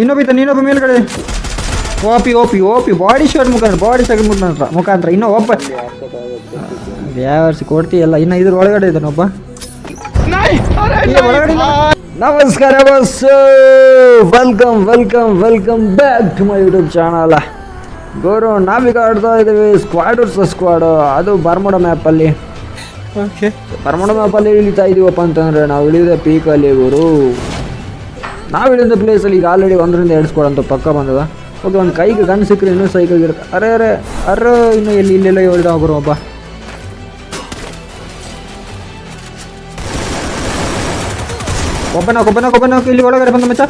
ಇನ್ನೊಬ್ಬ ಇನ್ನೊಬ್ಬ ಮೇಲ್ಗಡೆ. OP OP OP body shot ಮುಖಾಂತರ ಬಾಡಿ ಶಾಟ್ ಮುಖಾಂತರ ಮುಖಾಂತರ. ಇನ್ನೂ ಒಬ್ಬ ವ್ಯಾವರ್ಸಿ ಕೊಡ್ತೀಯಲ್ಲ ಇನ್ನು ಇದ್ರ ಒಳಗಡೆ ಇದ್ದಾನೆ. ನಮಸ್ಕಾರ boss welcome welcome welcome back to my YouTube channel Gaurav, ನಾವೀಗ ಆಡ್ತಾ ಇದ್ದೀವಿ ಸ್ಕ್ವಾಡ್ ವರ್ಸಸ್ ಸ್ಕ್ವಾಡು ಅದು ಬರ್ಮೋಡ ಮ್ಯಾಪಲ್ಲಿ ಓಕೆ ಪರಮಾಣು ಮ್ಯಾಪಲ್ಲಿ ಇಳಿತಾ ಇದೀವಪ್ಪ ಅಂತಂದರೆ ನಾವು ಇಳಿದ ಪೀಕಲ್ಲಿ ಗುರು. ನಾವು ಇಳಿದ ಪ್ಲೇಸಲ್ಲಿ ಈಗ ಆಲ್ರೆಡಿ ಒಂದರಿಂದ ಎರಡು ಪಕ್ಕ ಬಂದದ. ಓಕೆ ಒಂದು ಕೈಗೆ ಗನ್ ಸಿಕ್ಕರೆ ಇನ್ನೂ ಸೈಕಾಗಿರುತ್ತೆ ಅರೆ ಅರೆ ಅರೆ, ಇನ್ನು ಎಲ್ಲಿ ಇಲ್ಲೆಲ್ಲ ಹೇಳ್ದ ಒಬ್ಬರು ಒಬ್ಬ. ಒಬ್ಬನ ಒಬ್ಬನ ಒಬ್ಬನ ಇಲ್ಲಿ ಒಳಗಡೆ ಬಂದ ಮಚ್ಚ.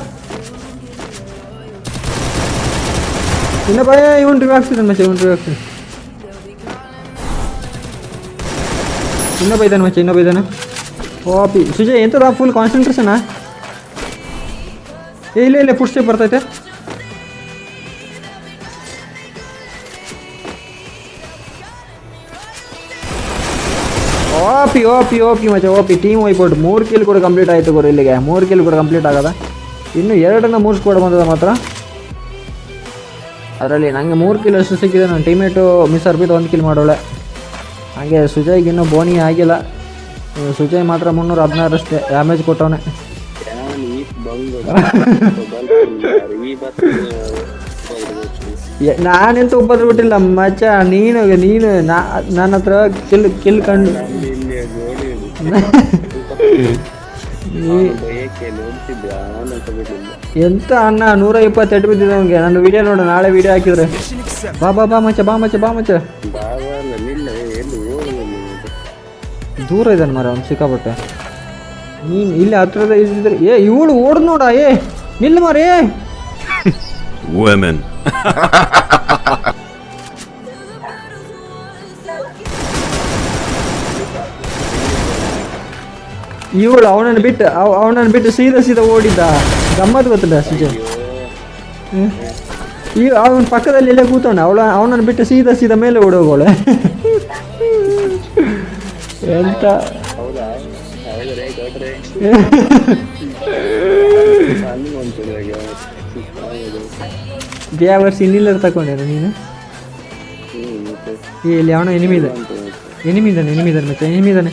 ಇನ್ನೊಬ್ಬ ಇವನ್ ರಿವ್ ಆಗ್ತಿದ್ದಾನೆ ಮಚ್ಚ, ಇವನ್ ರಿವ್ ಇನ್ನೊಬ್ಬ ಇದ್ದಾನೆ ಮಚ್ಚ ಇನ್ನೊಬ್ಬ ಇದ್ದಾನೆ ಓಪಿ ಸುಜಯ್ ಎಂತದ ಫುಲ್ ಕಾನ್ಸಂಟ್ರೇಷನಾ ಏ, ಇಲ್ಲ ಇಲ್ಲ ಫುಡ್ ಬರ್ತೈತೆ. ಓಪಿ ಓಪಿ ಓಪಿ ಮಚ್ಚ, ಓಪಿ. ಟೀಮ್ ವೈಪೌಟ್ ಮೂರು ಕಿಲ್ ಕೂಡ ಕಂಪ್ಲೀಟ್ ಆಯಿತು ಗುರು ಇಲ್ಲಿಗೆ. ಮೂರು ಕಿಲ್ ಕೂಡ ಕಂಪ್ಲೀಟ್ ಆಗದ. ಇನ್ನು ಎರಡನ್ನ ಮೂರು ಸ್ಕೋಡ್ ಬಂದದ ಮಾತ್ರ. ಅದರಲ್ಲಿ ನನಗೆ ಮೂರು ಕಿಲ್ ಅಷ್ಟು ಸಿಕ್ಕಿದೆ. ನನ್ನ ಟೀಮೇಟು ಮಿಸ್ ಅರ್ಬಿಟ್ಟು ಒಂದು ಕಿಲ್ ಮಾಡೋಳೆ. ಹಾಗೆ ಸುಜಯ್ಗೆ ಇನ್ನೂ ಬೋನಿ ಆಗಿಲ್ಲ. ಸುಜಯ್ ಮಾತ್ರ ಮುನ್ನೂರ ಹದಿನಾರಷ್ಟೇ ಡ್ಯಾಮೇಜ್ ಕೊಟ್ಟವನೆ. ನಾನೆಂತ ಉಪದ್ರ ಬಿಟ್ಟಿಲ್ಲ ಮಚ್ಚ, ನೀನು ನೀನು ನನ್ನ ಹತ್ರ ಕಿಲ್ ಕಿಲ್ ಕಂಡು. ಎಂತ ಅಣ್ಣ, ನೂರ ಇಪ್ಪತ್ತೆಂಟು ಬಿದ್ದಿದೆ ಅವ್ನಿಗೆ. ನನ್ನ ವಿಡಿಯೋ ನೋಡು, ನಾಳೆ ವಿಡಿಯೋ ಹಾಕಿದ್ರೆ. ಬಾ ಬಾ ಬಾ, ಮಚ್ಚ ಬಾ ಮಚ್ಚ ಬಾ, ಮಚ್ಚ. ದೂರ ಇದ್ದಾನೆ ಮರ ಅವ್ನು ಸಿಕ್ಕಾಪಟ್ಟೆ. ನೀನು ಇಲ್ಲಿ ಹತ್ರದ ಇದ್ದಿದ್ರೆ ಏ ಇವಳು ಓಡ್ ನೋಡ ಏ ನಿಲ್ಲ ಮರ ಏ. Women. ಇವಳು ಅವನನ್ನು ಬಿಟ್ಟು ಅವನನ್ನು ಬಿಟ್ಟು ಸೀದಾ ಸೀದಾ ಓಡಿದ್ದ. ಗಮ್ಮತ್ ಗೊತ್ತಿಲ್ಲ ಸುಜಯ್ ಈ ಅವನ ಪಕ್ಕದಲ್ಲಿ ಎಲ್ಲ ಕೂತವನ. ಅವಳ, ಅವನನ್ನು ಬಿಟ್ಟು ಸೀದಾ ಸೀದಾ ಮೇಲೆ ಓಡೋಗೋಳೆ. ಎಂತ? ಹೌದು ಬ್ಯಾವರ್ಸ್ ಇನ್ನಿಲ್ಲರ ತಗೊಂಡೇನ ನೀನು? ಇಲ್ಲಿ ಅವನ ಎನಿಮಿದ. ಎನಿಮಿದಾನೆ ಎನಿಮಿದಾನೆ ಮತ್ತೆ ಎನಿಮಿ ಇದ್ದಾನೆ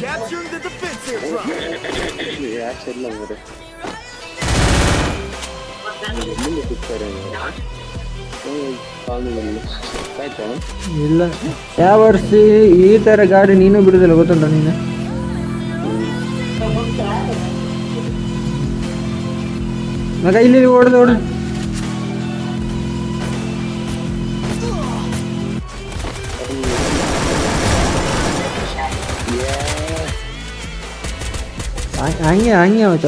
ಯಾಕೆ ಇಲ್ಲ. ಯಾವ ವರ್ಷ ಈ ತರ ಗಾಡಿ ನೀನು ಬಿಡುದಿಲ್ಲ, ಗೊತ್ತುಂಟ ನೀನು ಮಗ, ಇಲ್ಲಿ ಓಡದು ಓಡ ಹಂಗೆ ಹಂಗೆ ಆಯ್ತ?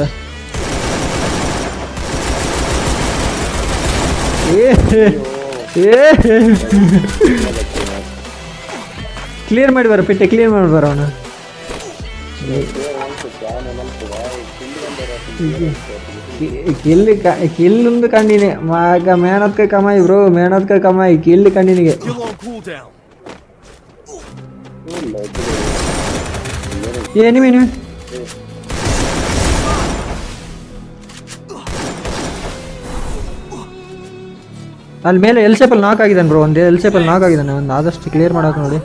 ಏ ಕ್ಲಿಯರ್ ಮಾಡಿ ಬರ, ಪಿಟ್ಟೆ ಕ್ಲಿಯರ್ ಮಾಡಿ ಬರೋಣ ಕಿಲ್ಲಿ ಕಿಲ್ಲೊಂದು ಕಂಡಿನಿ ಮೇಹನತ್ ಕೈ ಕಮಾಯಿ ಬ್ರೋ ಮೇಣತ್ಕ ಕಮಾಯಿ, ಕಿಲ್ಲಿ ಕಂಡಿನಿಗೆ ಏನಿವೆ ನೀವು ಅಲ್ಲಿ ಮೇಲೆ ಎಲ್ ಸೇಪಲ್ಲಿ ನಾಕ್ ಆಗಿದ್ದಾನೆ ಬ್ರೋ ಒಂದು ಎಲ್ ಸೇಪಲ್ಲಿ ನಾಕ್ ಆಗಿದ್ದಾನೆ ಒಂದು ಆದಷ್ಟು ಕ್ಲಿಯರ್ ಮಾಡೋಕೆ ನೋಡಿ.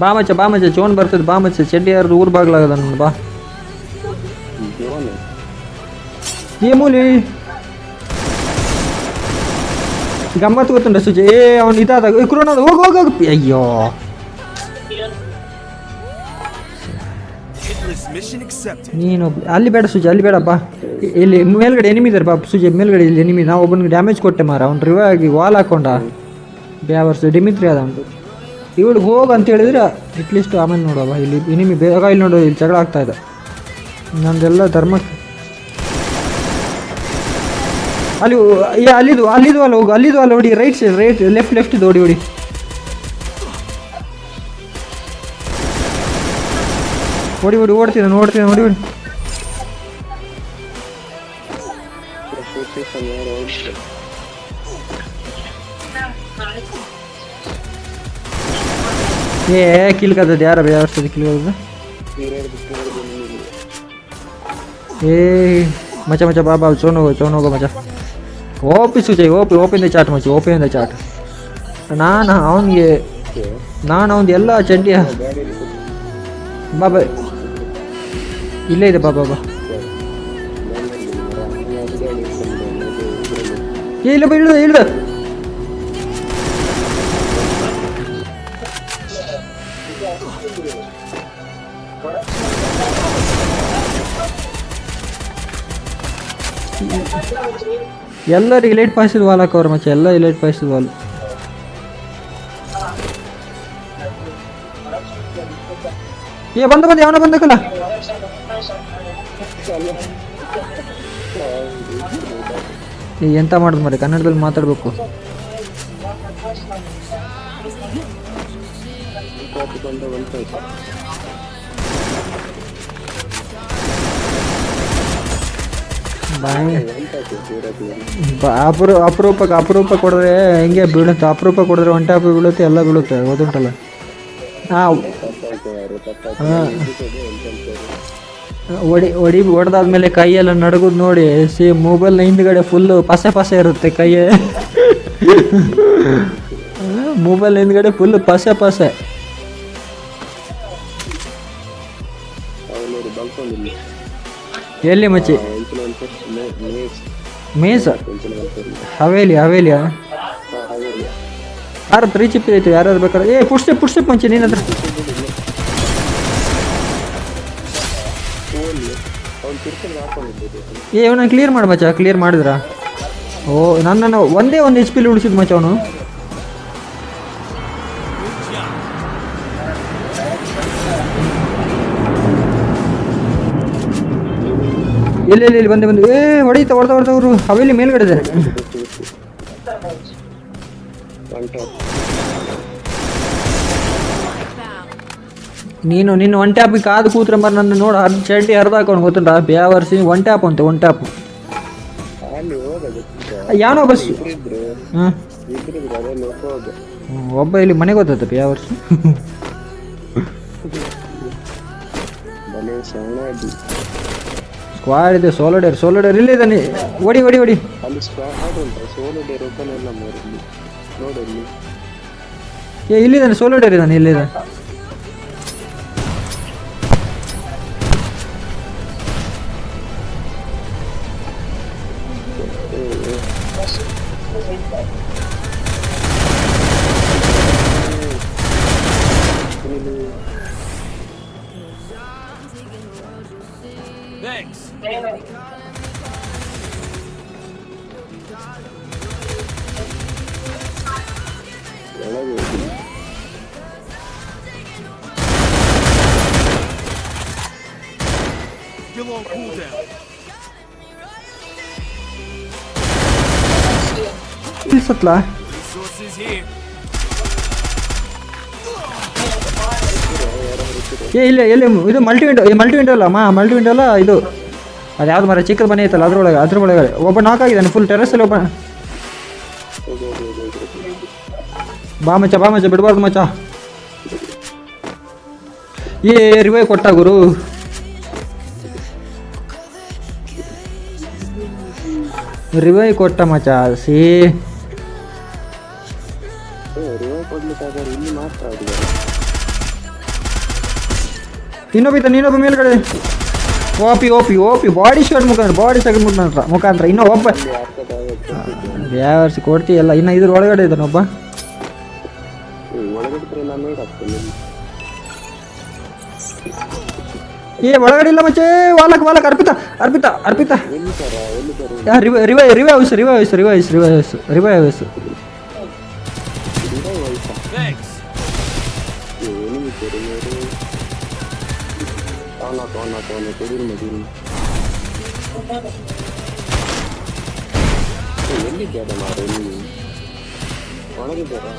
ಬಾ ಮಚ್ಚ ಬಾ ಮಚ್ಚ ಚೋನ್ ಬರ್ತದೆ ಬಾ ಮಚ್ಚ ಚಡ್ಡಿ ಯಾರ್ದು ಊರ್ ಬಾಗ್ಲಾಗದ ಬಾ. ಏಮೂಲಿ ಏ ಮೂಲಿ! ಗಮ್ಮತ್ತು ಗೊತ್ತುಂಟ ಸುಜಿ? ಏ, ಅವನು ಇದಾದಾಗ ಕ್ರೋನ, ಹೋಗಿ ಹೋಗಿ ಅಯ್ಯೋ. ನೀನು ಅಲ್ಲಿ ಬೇಡ ಸುಜಿ, ಅಲ್ಲಿ ಬೇಡಪ್ಪ. ಇಲ್ಲಿ ಮೇಲ್ಗಡೆ ಎನಿಮಿ ಇದ್ದಾರೆ ಬಾ ಸುಜಿ, ಮೇಲ್ಗಡೆ ಇಲ್ಲಿ ಎನಿಮಿ ನಾವು ಒಬ್ಬನಿಗೆ ಡ್ಯಾಮೇಜ್ ಕೊಟ್ಟೆ ಮಾರ ಅವ್ನು ರಿವ್ ಆಗಿ ವಾಲ್ ಹಾಕೊಂಡ. ಬ್ಯಾವರ್ಸ್ ಡಿಮಿತ್ರಿ ಅದ ಅವನು ಇವಳು ಹೋಗು ಅಂತ ಹೇಳಿದ್ರೆ ಅಟ್ಲೀಸ್ಟ್ ಆಮೇಲೆ ನೋಡುವ ಇಲ್ಲಿ ಎನಿಮಿ ಬೇಗ ಇಲ್ಲಿ ನೋಡೋದು ಇಲ್ಲಿ ಜಗಳ ಆಗ್ತಾ ಇದೆ. ನಂದೆಲ್ಲ ಧರ್ಮ ಅಲ್ಲಿ ಏ, ಅಲ್ಲಿದು ಅಲ್ಲಿದು ಅಲ್ಲ ಹೋಗು ಅಲ್ಲಿದು ಅಲ್ಲ ಹೊಡಿ right side right left left ಹೊಡಿ ಹೊಡಿ. ಓಡಿ ಓಡಿ ಓಡ್ತಿದ್ದಾನೆ ಓಡ್ತಿದ್ದಾನೆ ಓಡಿ ಓಡಿ ಪೊಸಿಷನ್ ಯಾರು ಹೋಗ್ತಾರೆ ಏ ಕಿಲ್ಕದದ್ದು ಯಾರ ಯಾವಸ್ತದೆ ಕಿಲ್ಕದ ಎರಡು ಬಿಟ್ಟು ನಿಮಗೆ ಏ ಮಚ ಮಚ ಬಾಬಾ ಚೋನ್ ಹೋಗೋ ಚೋನ್ ಹೋಗೋ ಮಚ. ಓಪಿ ಸುಜಯ್ ಓಪಿ ಓಪಿಂದ ಚಾಟ್ ಮಚ್ಚಿ ಓಪಿಂದ ಚಾಟ್ ನಾನು ಅವನಿಗೆ ನಾನು ಅವ್ನು ಎಲ್ಲ ಚಡ್ಡಿ ಬಾಬಾ ಇಲ್ಲೇ ಇದೆ ಬಾಬಾ ಬಾ ಏ ಇಲ್ಲ ಬಾ ಇಳ್ದ ಇಳ್ದ ಎಲ್ಲರಿಗೆ ಇಲೈಟ್ ಪಾಸ್ ವಾಲ್ ಹಾಕವ್ರ ಮಚ್ಚ, ಎಲ್ಲ ಇಲೈಟ್ ಪಾಯ್ಸಿದ ವಾಲ್ ಏ, ಬಂದ ಬಂದ, ಯಾವನ ನೀ ಎಂತ ಮಾಡುದು ಮರಿ ಕನ್ನಡದಲ್ಲಿ ಮಾತಾಡ್ಬೇಕು ಕಾಪಿ ಕೊಂಡ ಬಂತು ಬಾಯ್ ಎಂತಾಯ್ತು ಸೂರತ್ ಬ- ಅಪರೂ ಅಪರೂಪಕ್ಕೆ ಅಪರೂಪ ಕೊಡಿದ್ರೆ ಹೆಂಗೆ ಬೀಳುತ್ತೆ? ಅಪರೂಪ ಕೊಡಿದ್ರೆ ಒನ್ ಟ್ಯಾಪ್ ಬೀಳುತ್ತೆ ಎಲ್ಲ ಬೀಳುತ್ತೆ ಹಾಂ ಯಾರು ತಪ್ಪಾಯ್ತು ಹಾಂ. ಒಡಿ ಒಡಿ ಹೊಡೆದಾದ್ಮೇಲೆ ಕೈಯೆಲ್ಲ ನಡಗುದು ನೋಡಿ ಸಿ ಮೊಬೈಲ್ನ ಹಿಂದ್ಗಡೆ ಫುಲ್ಲು ಪಸೆ ಪಸೆ ಇರುತ್ತೆ ಕೈಯೇ. ಮೊಬೈಲ್ ಹಿಂದ್ಗಡೆ ಫುಲ್ ಪಸೆ ಪಸೆ. ಎಲ್ಲಿ ಮಚ್ಚಿ? ಮೇಸ್ ಹವೇಲಿ, ಹವೇಲಿಯಾ? ಹಾಂ ಹಾಗೆ ಯಾರ ತ್ರೀ ಚಿಪ್ ಐತೆ ಯಾರು ಬೇಕಾದ್ರೆ ಏ ಪುಷ್ಟಿ ಪುಷ್ಟಿ ಮುಂಚೆ, ನೀನು ಹತ್ರ. ಏ ಅವನ ಕ್ಲಿಯರ್ ಮಾಡಿ ಮಚ್ಚ ಕ್ಲಿಯರ್ ಮಾಡಿದ್ರಾ? ಓ, ನನ್ನನ್ನು ಒಂದೇ ಒಂದು ಎಚ್ ಪಿಲಿ ಉಳಿಸಿದ್ ಮಚ್ಚ ಅವನು. ಎಲ್ಲಿ ಇಲ್ಲಿ ಬಂದೆ, ಬಂದು. ಏ ಹೊಡೀತ ಹೊಡೆದ ಹೊಡೆದವರು ಅವೆಲ್ಲಿ ಮೇಲ್ಗಡೆ ಟಾಪ್ ನೀನು, ನಿನ್ನ ಒನ್ ಟ್ಯಾಪಿಗೆ ಕಾದು ಕೂತ್ರೆ ಮರ ನನ್ನ ನೋಡು. ಅರ್ಧ ಚಡ್ಡಿ ಅರ್ಧ ಹಾಕೊಂಡು ಗೊತ್ತುಂಟ? ಬ್ಯಾವರ್ಸಿ ಒನ್ ಟ್ಯಾಪ್ ಅಂತ ಒನ್ ಟ್ಯಾಪ್ ಯಾವನೋ ಬಸ್ ಒಬ್ಬ ಇಲ್ಲಿ ಮನೆಗೆ ಗೊತ್ತೈತೆ ಬ್ಯಾವರ್ಸಿ ಬಲೆ ಸೋಲೋ ಡೇರ್ ಸೋಲೋ ಡೇರ್ ಇಲ್ಲಿ ಇಲ್ಲಿದ್ದಾನೆ ಓಡಿ ಓಡಿ ಓಡಿ. ಅಲ್ಲಿ ಸ್ಕ್ವಾಡ್ ಉಂಟು ಸೋಲೋ ಡೇರ್ ಒಬ್ಬನೆಲ್ಲ ಮೋರಲ್ಲಿ ನೋಡಿ ಇಲ್ಲಿ. ಏ ಇಲ್ಲಿದ್ದಾನೆ ಸೋಲೋಡೇರ್ ಇದ್ದಾನೆ ಇಲ್ಲಿದ್ದಾನೆ ಒಳಗೆ ಇಲ್ಲಿ ಸತ್ಲಾ ಏ, ಇಲ್ಲ ಎಲ್ಲಿ ಇದು ಮಲ್ಟಿ ವಿಂಡೋ ಮಲ್ಟಿ ವಿಂಡೋ ಅಲ್ಲ, ಮಾ ಮಲ್ಟಿ ವಿಂಡೋ ಅಲ್ಲ, ಇದು. ಅದು ಯಾವ್ದು ಮರ ಚಿಕ್ಕದ ಮನೆ ಐತಲ್ಲ ಅದ್ರೊಳಗೆ ಅದ್ರ ಒಳಗಡೆ ಒಬ್ಬ ನಾಕ್ ಆಗಿದ್ದಾನೆ ಫುಲ್ ಟೆರೆಸಲ್ಲಿ ಒಬ್ಬ. ಬಾ ಮಚ್ಚ ಬಾ ಮಚ್ಚ, ಬಿಡಬಾರ್ದು ಮಚ್ಚ. ಏ ರಿವೈವ್ ಕೊಟ್ಟ ಗುರು. ರಿವೈವ್ ಕೊಟ್ಟ ಮಚ್ಚ, ಸಿ. ಕೊಡ್ಲಿಕ್ಕಾದ್ರೆ ಇಲ್ಲಿ ಮಾತ್ರ ಆಡಿದ್ದಾರೆ ಇನ್ನೊಬ್ಬ ಇದ್ದಾನೆ ಇನ್ನೊಬ್ಬ ಮೇಲ್ಗಡೆ OP OP OP body shot ಮುಖಾಂತರ ಬಾಡಿ ಶಾಟ್ ಮುಖಾಂತರ ಮುಖಾಂತರ ಇನ್ನೂ ಒಬ್ಬ ಯಾವರ್ಸಿ ಕೊಡ್ತೀಯಲ್ಲ ಇನ್ನು ಇದ್ರ ಒಳಗಡೆ ಇದ್ದಾನೆ ಒಬ್ಬ ಏ ಒಳಗಡೆ ಇಲ್ಲ ಮಚ್ಚೆ ವಾಲಕ್ ವಾಲಕ್ ಅರ್ಪಿತ ಅರ್ಪಿತ ಅರ್ಪಿತ ರಿವೈ ರಿವೈ ಯಾ ರಿವೈ ರಿವೈ revise revise revise revise revise ಏನಿದೆ ಬೇರೆ ಅವನ ಅವನ ಅವನ ತೆಗಿರು ಮದಿರು ಎಲ್ಲಿದ್ದಾರೆ ಮಾರು ಎಲ್ಲಿ ಒಳಗಿದ್ದಾರಾ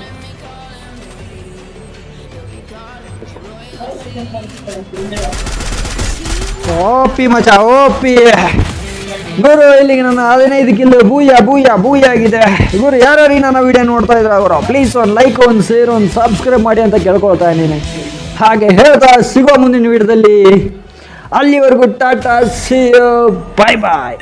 ಓಪಿ ಮಚ ಓಪಿ ಗುರು, ಇಲ್ಲಿಗೆ ನನ್ನ ಹದಿನೈದು ಕಿಲೋ ಬೂಯ ಬೂಯ ಬೂಯ ಆಗಿದೆ ಗುರು, ಯಾರ್ಯಾರು ನನ್ನ ವಿಡಿಯೋ ನೋಡ್ತಾ ಇದ್ರೆ ಅವರು ಪ್ಲೀಸ್ ಒಂದು ಲೈಕ್ ಒಂದು ಶೇರ್ ಒಂದು ಸಬ್ಸ್ಕ್ರೈಬ್ ಮಾಡಿ ಅಂತ ಕೇಳ್ಕೊಳ್ತಾ ಇದ್ದೀನಿ. ಹಾಗೆ ಹೇಳ್ತಾ ಸಿಗೋ ಮುಂದಿನ ವಿಡಿಯೋದಲ್ಲಿ ಅಲ್ಲಿವರೆಗೂ ಟಾಟಾ ಸಿ ಬಾಯ್ ಬಾಯ್